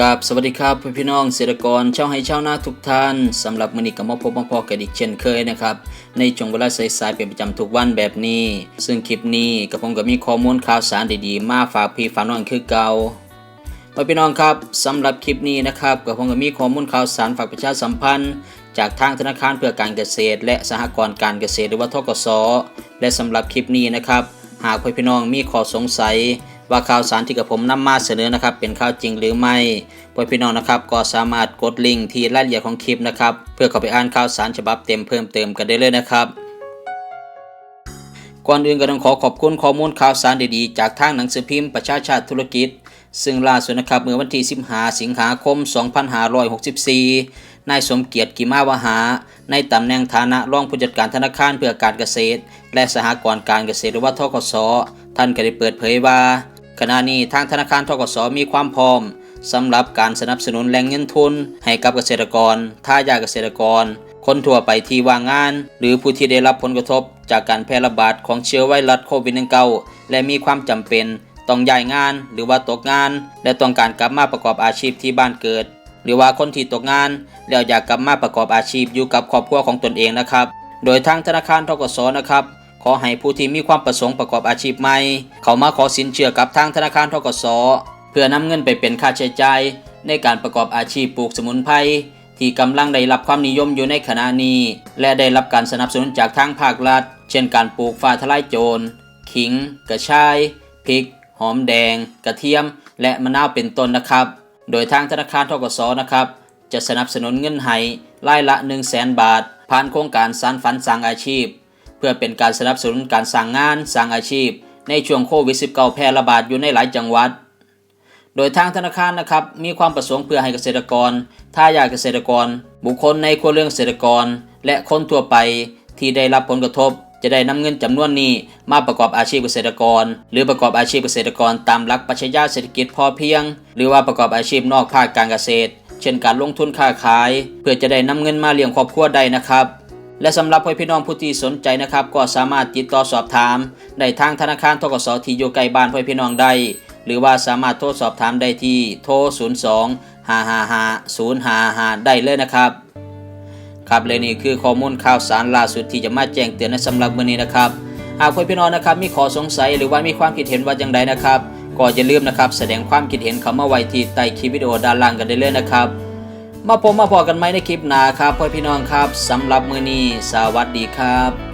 กับสวัสดีครับเพื่อนพี่น้องเกษตรกรชาวไร่ชาวนาทุกท่านสำหรับมื้อนี้ก็มาพบมาพอกันอีกเช่นเคยนะครับ ในช่วงเวลาสายๆเป็นประจำทุกวันแบบนี้ ซึ่งคลิปนี้กับผมก็มีข้อมูลข่าวสารดีๆ มาฝากพี่ฝากน้องคือเก่าเพื่อนพี่น้องครับสำหรับคลิปนี้นะครับกับผมก็มีข้อมูลข่าวสารฝากประชาสัมพันธ์ จากทางธนาคารเพื่อการเกษตร และสหกรณ์การเกษตรหรือว่าทกสและสำหรับคลิปนี้นะครับ หากเพื่อนพี่น้องมีข้อสงสัย ว่าข่าวสารที่กับผมนำมาเสนอนะครับ เป็นข่าวจริงหรือไม่พ่อพี่น้องนะครับ ก็สามารถกดลิงก์ที่รายละเอียดของคลิปนะครับ เพื่อเข้าไปอ่านข่าวสารฉบับเต็มเพิ่มเติมกันได้เลยนะครับก่อนอื่นก็ต้องขอขอบคุณข้อมูลข่าวสารดีๆ จากทางหนังสือพิมพ์ประชาชาติธุรกิจ ซึ่งล่าสุดนะครับเมื่อวันที่15สิงหาคม 2564 นายสมเกียรติกิมาวหา ในตำแหน่งฐานะรองผู้จัดการธนาคารเพื่อการเกษตร และสหกรณ์การเกษตรหรือว่าทกสท่านก็ได้เปิดเผยว่า ขณะนี้ทางธนาคารทกสมีความพร้อมสำหรับการสนับสนุนแหล่งเงินทุน ให้กับเกษตรกรท่ายาเกษตรกร คนทั่วไปที่ว่างงาน หรือผู้ที่ได้รับผลกระทบ จากการแพร่ระบาดของเชื้อไวรัสโควิด -19 และมีความจำเป็น ต้องย้ายงานหรือว่าตกงาน และต้องการกลับมาประกอบอาชีพที่บ้านเกิด หรือว่าคนที่ตกงาน แล้วอยากกลับมาประกอบอาชีพอยู่กับครอบครัวของตนเองนะครับ โดยทางธนาคารทกสนะครับ ขอให้ผู้ที่มีความประสงค์ประกอบอาชีพใหม่ เขามาขอสินเชื่อกับทางธนาคารทกสเพื่อนำเงินไปเป็นค่าใช้จ่ายในการประกอบอาชีพปลูกสมุนไพรที่กำลังได้รับความนิยมอยู่ในขณะนี้ และได้รับการสนับสนุนจากทางภาครัฐ เช่นการปลูกฟ้าทลายโจร ขิง กระชาย พริก หอมแดง กระเทียม และมะนาวเป็นต้นนะครับ โดยทางธนาคารทกสนะครับ จะสนับสนุนเงินให้รายละ 1 0 0 0 0แบาท ผ่านโครงการสานฝันสร้างอาชีพ พื่อเป็นการสนับสนุนการสร้างงานสร้างอาชีพ ในช่วงโควิด -19 แพร่ระบาดอยู่ในหลายจังหวัด โดยทางธนาคารนะครับมีความประสงค์เพื่อให้เกษตรกรท่ายาเกษตรกร บุคคลในครัวเรือนเกษตรกร และคนทั่วไปที่ได้รับผลกระทบ จะได้นำเงินจำนวนนี้มาประกอบอาชีพเกษตรกร หรือประกอบอาชีพเกษตรกรตามหลักปรัชญาเศรษฐกิจพอเพียง หรือว่าประกอบอาชีพนอกภาคการเกษตร เช่นการลงทุนค้าขาย เพื่อจะได้นำเงินมาเลี้ยงครอบครัวได้นะครับ และสำหรับพี่น้องผู้ที่สนใจนะครับก็สามารถติดต่อสอบถามได้ทางธนาคารทกสที่อยู่ใกล้บ้านพี่น้องได้หรือว่าสามารถโทรสอบถามได้ที่โทร 02 555 055 ได้เลยนะครับ ครับและนี่คือข้อมูลข่าวสารล่าสุดที่จะมาแจ้งเตือนในสำหรับวันนี้นะครับ หากพพี่น้องนะครับมีข้อสงสัยหรือว่ามีความคิดเห็นว่าอย่างไรนะครับก็อย่าลืมนะครับแสดงความคิดเห็นเข้ามาไว้ที่ใต้คลิปวิดีโอด้านล่างกันได้เลยนะครับ มาพบมาพอกันไหมในคลิปหน้าครับพ่อพี่น้องครับสำหรับมื้อนี้สวัสดีครับ